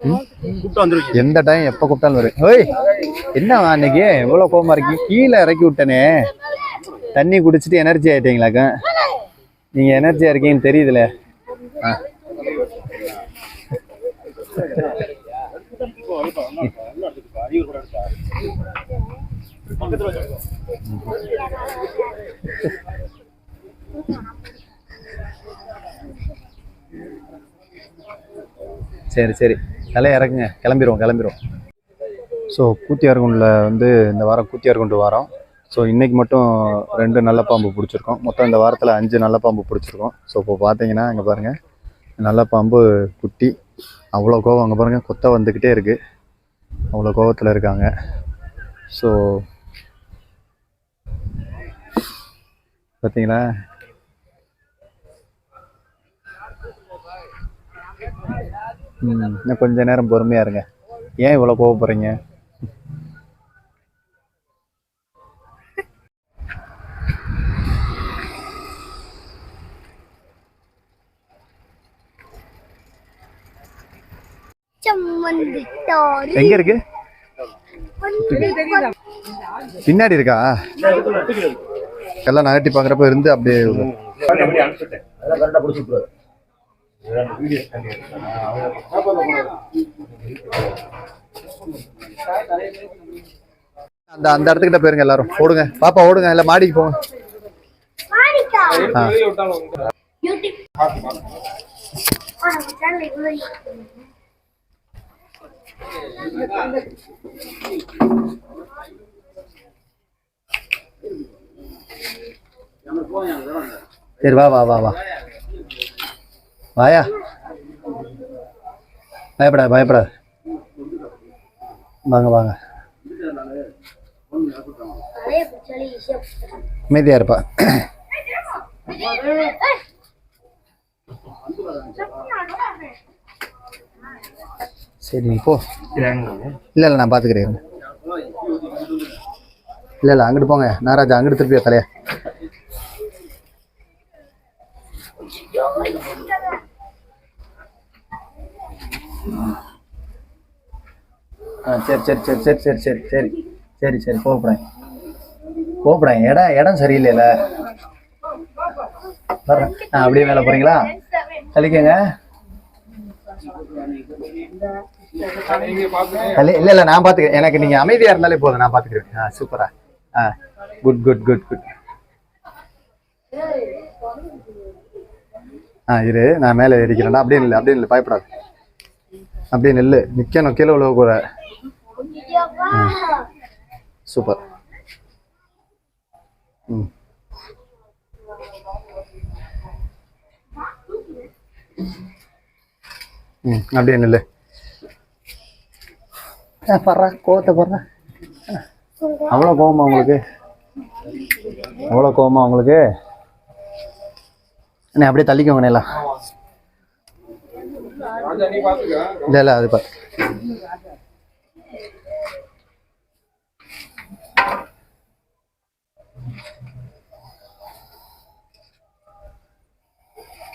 கூப்பிட்டு வந்துருக்கீங்க. எந்த டைம் எப்போ கூப்பிட்டாலும் வரும். ஓய் என்னவா அன்னைக்கு? எவ்வளோ கோவமா இருக்கீங்க கீழே இறக்கி விட்டனே. தண்ணி குடிச்சிட்டு எனர்ஜி ஆயிட்டீங்களாக்க? நீங்க எனர்ஜியா இருக்கீங்கன்னு தெரியுதுல. ஆ. சரி சரி. நல்லா இறக்குங்க. கிளம்பிடுவோம் கிளம்பிடுவோம் ஸோ கூத்தியார்குண்டில் வந்து இந்த வாரம் கூத்தியார்குண்டு வாரம். ஸோ இன்றைக்கி மட்டும் ரெண்டு நல்ல பாம்பு பிடிச்சிருக்கோம். மொத்தம் இந்த வாரத்தில் அஞ்சு நல்ல பாம்பு பிடிச்சிருக்கோம். ஸோ இப்போ பார்த்தீங்கன்னா இங்கே பாருங்கள் நல்ல பாம்பு குட்டி. அவ்வளோ கோவம் அங்கே பாருங்கள் கொத்த வந்துக்கிட்டே இருக்குது அவ்வளோ கோவத்தில் இருக்காங்க. ஸோ பார்த்தீங்களா இன்னும் கொஞ்ச நேரம் பொறுமையா இருங்க ஏன் இவ்வளோ கோவப்படுறீங்க எங்க இருக்கு பின்னாடி இருக்கா எல்லாம் நகட்டி பார்க்குறப்ப இருந்து அப்படியே அந்த அந்த இடத்துக்கிட்ட போயிருங்க எல்லாரும். ஓடுங்க. பாப்பா ஓடுங்க. இல்ல மாடிக்கு போங்க. சரி வா வா வா வா. வாயா. பயப்படாது பயப்படாது வாங்க வாங்க. அமைதியாக இருப்பா. சரி நீ போ. இல்லை இல்லை நான் பார்த்துக்கிறேன் இல்லை இல்லை அங்கிட்டு போங்க. நாராஜா அங்கிட்டு திருப்பியா தலையா. ஆ. சரி சரி சரி சரி சரி சரி சரி. சரி சரி கோப்படாங்க கோப்படாங்க இடம் இடம் சரியில்லைல்ல வர்றேன். ஆ அப்படியே மேலே போகிறீங்களா கழிக்கங்க இல்லை இல்லை இல்லை நான் பார்த்துக்கிறேன் எனக்கு நீங்கள் அமைதியாக இருந்தாலே போதும். நான் பார்த்துக்கிறேன் ஆ சூப்பரா ஆ. குட் குட் குட் குட் ஆ இரு. நான் மேலே ஏறிக்கிறேன்டா. அப்படியே இல்லை அப்படியே இல்லை பயப்படாது. அப்படியே நெல்லு. நிற்கணும் கீழே உழவு கூட சூப்பர். ம். ம் அப்படியே நெல்லு. பர்றா கோவத்தை பர்றா அவ்வளோ கோவமா உங்களுக்கு? அவ்வளோ கோவமா உங்களுக்கு? அண்ணே அப்படியே தள்ளிக்கோங்க எல்லாம். இல்லை இல்லை அது பாரு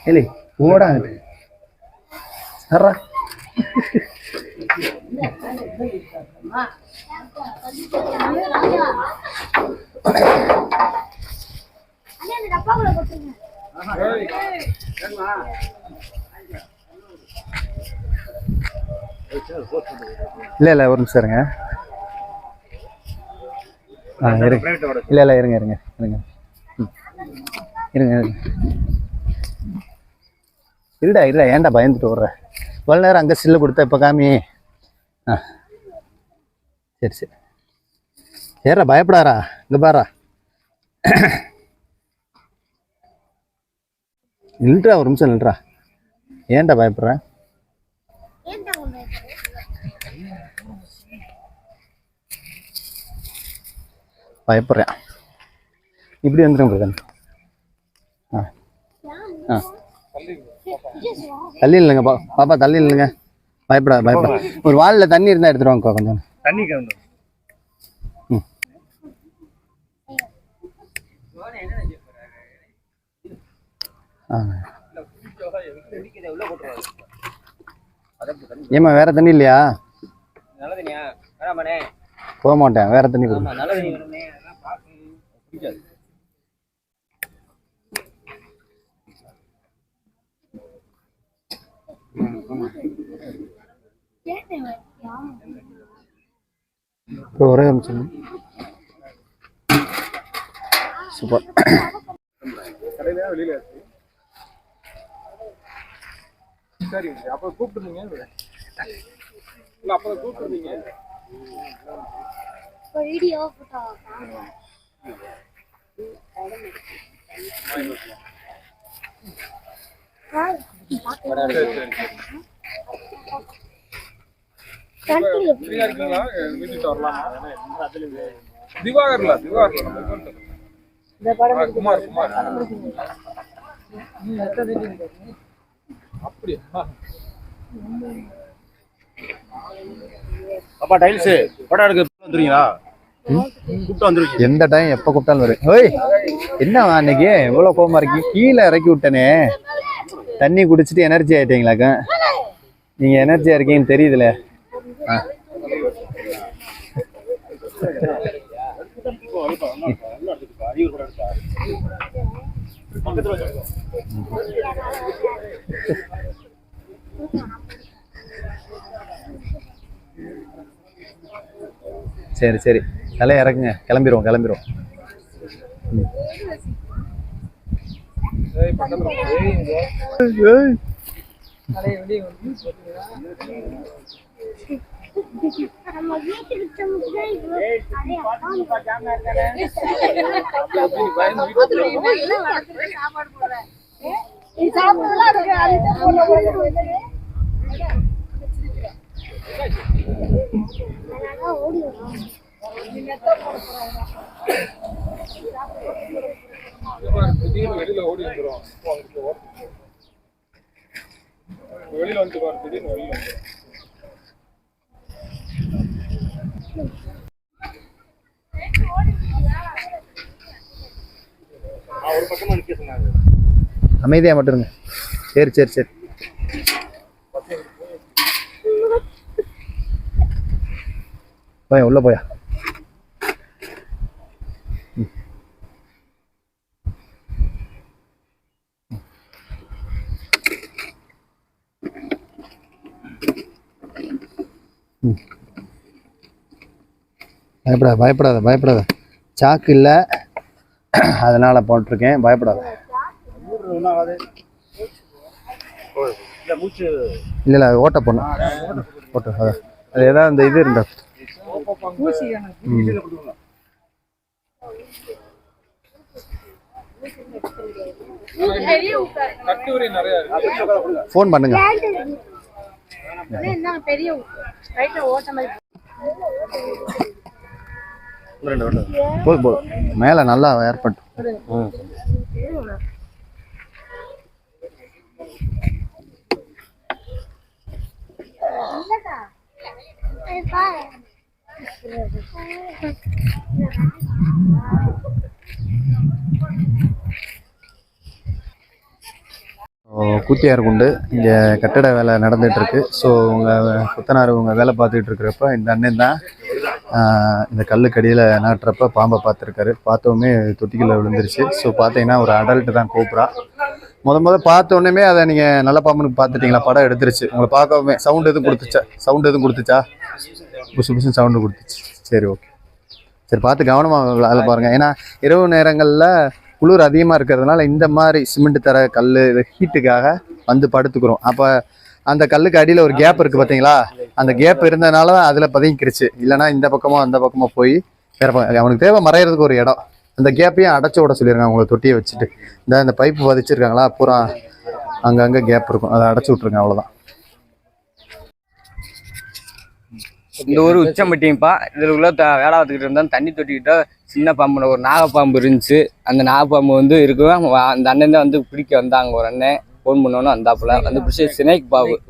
இல்லை ஓடாது சர்றா டப்பாக்குள்ள போட்டுருங்க. இல்லை இல்லை ஒரு நிமிஷம் இருங்க. ஆ இருங்க. இல்லை இல்லை இருங்க இருங்க இருங்க. ம். இருங்க இருங்க. இருடா இருடா ஏன்டா பயந்துட்டு வர்ற இவ்வளோ நேரம் அங்கே சில்லு கொடுத்த இப்போ காமி. ஆ. சரி சரி. ஏறா பயப்படாரா இங்கே பாரா. நில்றா ஒரு நிமிஷம் நில்றா. ஏன்டா பயப்படுறேன் ஏன்டா உன்னை பயப்படுறேன். இப்படி வந்துடும் பிரதன் ஆ. ஆ. தள்ளி இல்லைங்க பா பாப்பா தள்ளி இல்லைங்க பயப்படாத பயப்பட ஒரு வாளில் தண்ணி இருந்தால் எடுத்துட்டு வாங்க கொஞ்சம். தண்ணி ம். ஆ. ஏம்மா வேற தண்ணி இல்லையா? போக மாட்டேன் வேற தண்ணி கொடுங்க இப்போ ஒரே நிமிஷம் சூப்பர். வெளியில இருக்கு சரி கூப்பிட்டுருந்தீங்க இல்லை அப்ப கூப்பிட்டுருந்தீங்க வீடியோ திவாகர்ல திவாகர்ல. குமார் குமார். அப்படியா? அப்பா டைல்ஸ் படம் எடுக்க வந்துருங்களா கூப்பிட்டு வந்துருக்கீங்க. எந்த டைம் எப்போ கூப்பிட்டாலும் வரும். ஓய் என்ன அன்னைக்கு? இவ்வளோ கோவமா இருக்கு? கீழே இறக்கி விட்டனே. தண்ணி குடிச்சிட்டு எனர்ஜி ஆயிட்டீங்களாக்க? நீங்க எனர்ஜியா இருக்கீங்கன்னு தெரியுதுல. சரி சரி. தலையை இறக்குங்க. கிளம்பிடுவோம் கிளம்பிடுவோம் ம் பக்கத்துல நம்ம வீட்டுக்கு சொன்னா இது அதே ஓடி திடீர்னு வெளியில ஓடி வந்துடும் வெளியில வந்து பாரு திடீர்னு வெளியில அமைதியா மட்டும் இருங்க. சரி சரி சரி. போய் உள்ள போயா? பயப்படாத பயப்படாத பயப்படாத. சாக்கு இல்லை. அதனால போட்டிருக்கேன். பயப்படாத. இல்ல இல்லை ஓட்ட போடணும். ஓட்ட. அது ஏதாவது அந்த இது இருந்தா. ஃபோன் பண்ணுங்க. என்ன பெரிய ரைட்ல ஓட்ட மாதிரி போதும் போதும் மேலே நல்லா ஏற்பட்டு. இல்லடா. ஏய் பாரு கூத்தியார் குண்டு இங்கே கட்டட வேலை நடந்துகிட்ருக்கு. ஸோ உங்கள் புத்தனார் உங்கள் வேலை பார்த்துக்கிட்டு இருக்கிறப்ப இந்த அண்ணன் தான் இந்த கல்லுக்கடியில் நாட்டுறப்ப பாம்பை பார்த்துருக்காரு. பார்த்தோமே தொட்டிக்குள்ள விழுந்துருச்சு. ஸோ பார்த்தீங்கன்னா ஒரு அடல்ட்டு தான் கூப்பிட்றா முத முத பார்த்தோன்னே அதை நீங்கள் நல்ல பாம்புன்னு பார்த்துட்டீங்களா? படம் எடுத்துருச்சு. உங்களை பார்க்கவே சவுண்ட் எதுவும் கொடுத்துச்சா? சவுண்ட் எதுவும் கொடுத்துச்சா? புசு புசு சவுண்டு கொடுத்துச்சு. சரி ஓகே சரி பார்த்து கவனமாக வேலை பாருங்கள் ஏன்னா இரவு நேரங்களில் குளிர் அதிகமாக இருக்கிறதுனால இந்த மாதிரி சிமெண்ட் தர கல் இது ஹீட்டுக்காக வந்து படுத்துக்கிறோம். அப்போ அந்த கல்லுக்கு அடியில் ஒரு கேப் இருக்குது பார்த்தீங்களா அந்த கேப் இருந்ததுனால தான் அதில் பதுங்கிக்கிருச்சு இல்லைன்னா இந்த பக்கமோ அந்த பக்கமோ போய் இறப்பாங்க அவனுக்கு தேவை மறையிறதுக்கு ஒரு இடம். அந்த கேப்பையும் அடைச்சி விட சொல்லியிருக்காங்க அவங்கள தொட்டியை வச்சுட்டு. இந்த இந்த பைப்பு பதிச்சிருக்காங்களா? பூரா அங்கங்கே கேப் இருக்கும். அதை அடைச்சி விட்ருங்க அவ்வளோதான் இந்த ஊர் உச்சம்பட்டிங்கப்பா இதுக்குள்ள த- வேலை பார்த்துக்கிட்டு இருந்தோம் தண்ணி தொட்டிக்கிட்டா சின்ன பாம்பு ஒரு நாகப்பாம்பு இருந்துச்சு. அந்த நாகப்பாம்பு வந்து இருக்கும் அந்த அண்ணன் தான் வந்து பிடிக்க வந்தாங்க ஒரு அண்ணன். ஃபோன் பண்ணோன்னு வந்தாப்புல. வந்து பிடிச்ச சினைக்கு பாம்பு